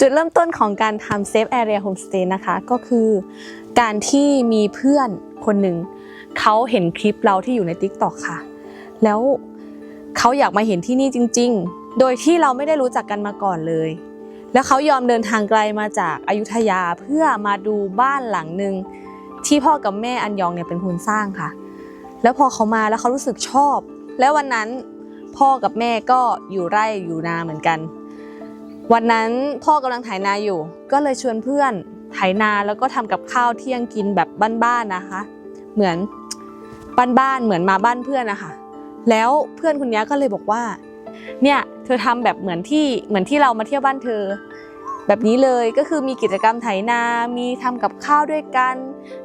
จุดเริ่มต้นของการทำเซฟแอเรียโฮมสเตย์นะคะ ก็คือการที่มีเพื่อนคนหนึ่ง เขาเห็นคลิปเราที่อยู่ใน t ิ k t o k ค่ะ แล้วเขาอยากมาเห็นที่นี่จริง ๆ โดยที่เราไม่ได้รู้จักกันมาก่อนเลย แล้วเขายอมเดินทางไกลมาจากอายุทยาเพื่อมาดูบ้านหลังหนึ่งที่พ่อกับแม่อันยองเนี่ยเป็นคนสร้างค่ะ แล้วพอเขามาแล้วเขารู้สึกชอบ แล้ววันนั้นพ่อกับแม่ก็อยู่ไร่อยู่นาเหมือนกัน วันนั้นพ่อกำลังไถนาอยู่ ก็เลยชวนเพื่อนไถนาแล้วก็ทำกับข้าวเที่ยงกินแบบบ้านๆนะคะ เหมือนบ้านๆเหมือนมาบ้านเพื่อนนะคะแล้วเพื่อนคนนี้ก็เลยบอกว่า เนี่ยเธอทำแบบเหมือนที่เหมือนที่เรามาเที่ยวบ้านเธอ แบบนี้เลยก็คือมีกิจกรรมไถนา มีทำกับข้าวด้วยกัน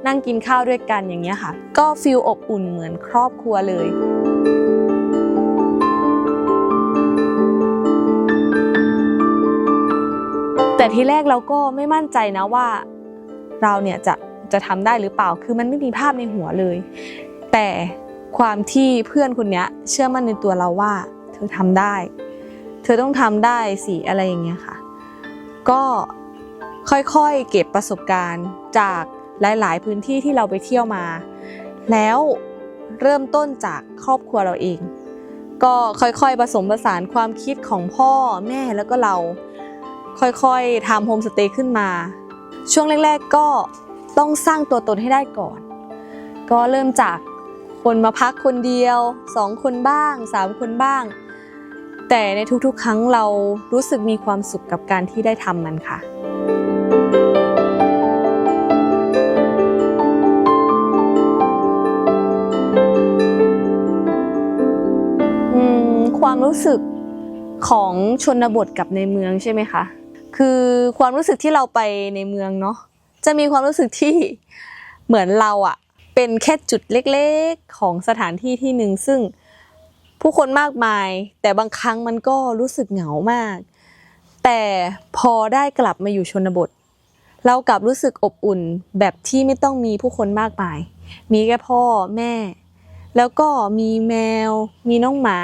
นั่งกินข้าวด้วยกันอย่างเงี้ยค่ะ ก็ฟีลอบอุ่นเหมือนครอบครัวเลย แต่ทีแรกเราก็ไม่มั่นใจนะว่าเราเนี่ยจะจะทำได้หรือเปล่า คือมันไม่มีภาพในหัวเลย แต่ความที่เพื่อนคนเนี้ยเชื่อมั่นในตัวเราว่า เธอทำได้ เธอต้องทำได้สิอะไรอย่างเงี้ยค่ะ ก็ค่อยๆเก็บประสบการณ์จากหลาย ๆ พื้นที่ที่เราไปเที่ยวมา แล้วเริ่มต้นจากครอบครัวเราเอง ก็ค่อยๆผสมผสานความคิดของพ่อแม่แล้วก็เรา ค่อยๆทำโฮมสเตย์ขึ้นมา ช่วงแรกๆก็ต้องสร้างตัวตนให้ได้ก่อน ก็เริ่มจากคนมาพักคนเดียวสองคนบ้างสามคนบ้าง แต่ในทุกๆ ครั้งเรารู้สึกมีความสุขกับการที่ได้ทำมันค่ะความรู้สึกของชนบทกับในเมืองใช่ไหมคะ คือความรู้สึกที่เราไปในเมืองเนาะจะมีความรู้สึกที่เหมือนเราอะเป็นแค่จุดเล็กๆของสถานที่ที่หนึ่งซึ่งผู้คนมากมาย แต่บางครั้งมันก็รู้สึกเหงามาก แต่พอได้กลับมาอยู่ชนบท เรากลับรู้สึกอบอุ่นแบบที่ไม่ต้องมีผู้คนมากมาย มีแค่พ่อแม่ แล้วก็มีแมว มีน้องหมา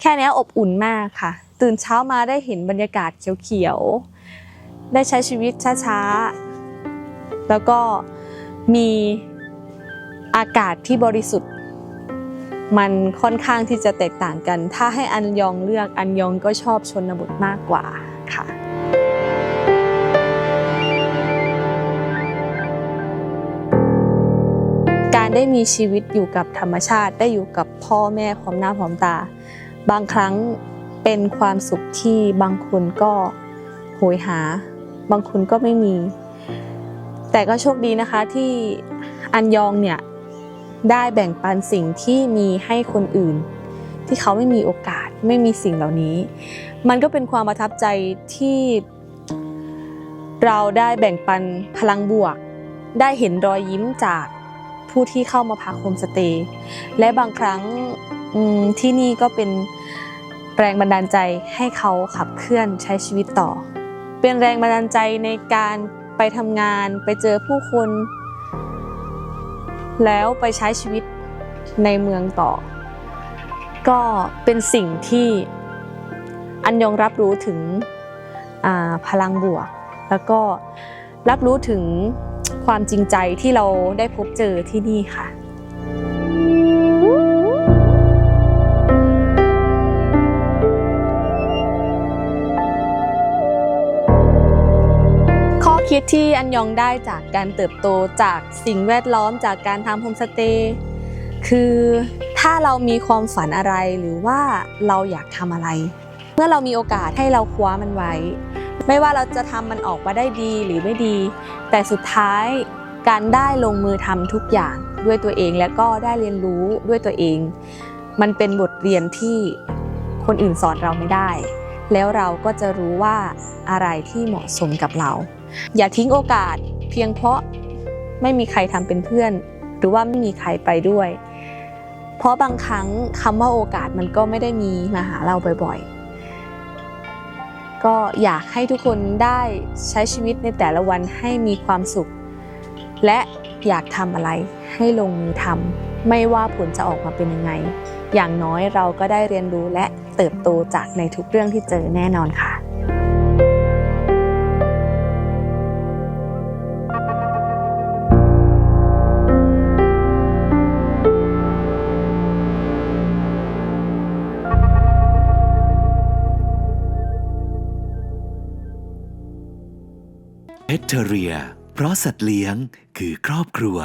แค่นี้อบอุ่นมากค่ะ ตื่นเช้ามาได้เห็นบรรยากาศเขียวๆ ได้ใช้ชีวิตช้าๆ แล้วก็มีอากาศที่บริสุทธิ์ มันค่อนข้างที่จะแตกต่างกัน ถ้าให้อันยองเลือกอันยองก็ชอบชนบทมากกว่าค่ะการได้มีชีวิตอยู่กับธรรมชาติได้อยู่กับพ่อแม่พร้อมหน้าพร้อมตา บางครั้งเป็นความสุขที่บางคนก็โหยหา บางคนก็ไม่มี แต่ก็โชคดีนะคะที่อันยองเนี่ยได้แบ่งปันสิ่งที่มีให้คนอื่น ที่เขาไม่มีโอกาสไม่มีสิ่งเหล่านี้ มันก็เป็นความประทับใจที่ เราได้แบ่งปันพลังบวก ได้เห็นรอยยิ้มจากผู้ที่เข้ามาพักโฮมสเตย์และบางครั้งที่นี่ก็เป็นแรงบันดาลใจให้เขาขับเคลื่อนใช้ชีวิตต่อ เป็นแรงบันดาลใจในการไปทำงานไปเจอผู้คน แล้วไปใช้ชีวิตในเมืองต่อ ก็เป็นสิ่งที่อันยองรับรู้ถึงพลังบวก แล้วก็รับรู้ถึงความจริงใจที่เราได้พบเจอที่นี่ค่ะ คิดที่อันยองได้จากการเติบโตจากสิ่งแวดล้อมจากการทำโฮมสเตย์คือถ้าเรามีความฝันอะไรหรือว่าเราอยากทำอะไร เมื่อเรามีโอกาสให้เราคว้ามันไว้ ไม่ว่าเราจะทำมันออกมาได้ดีหรือไม่ดี แต่สุดท้ายการได้ลงมือทำทุกอย่างด้วยตัวเองและก็ได้เรียนรู้ด้วยตัวเอง มันเป็นบทเรียนที่คนอื่นสอนเราไม่ได้ แล้วเราก็จะรู้ว่าอะไรที่เหมาะสมกับเรา อย่าทิ้งโอกาสเพียงเพราะไม่มีใครทำเป็นเพื่อน หรือว่าไม่มีใครไปด้วย เพราะบางครั้งคำว่าโอกาสมันก็ไม่ได้มีมาหาเราบ่อยๆ ก็อยากให้ทุกคนได้ใช้ชีวิตในแต่ละวันให้มีความสุข และอยากทำอะไรให้ลงมือทำไม่ว่าผลจะออกมาเป็นยังไง อย่างน้อยเราก็ได้เรียนรู้และเติบโตจากในทุกเรื่องที่เจอแน่นอนค่ะเพชรเรีย เพราะสัตว์เลี้ยงคือครอบครัว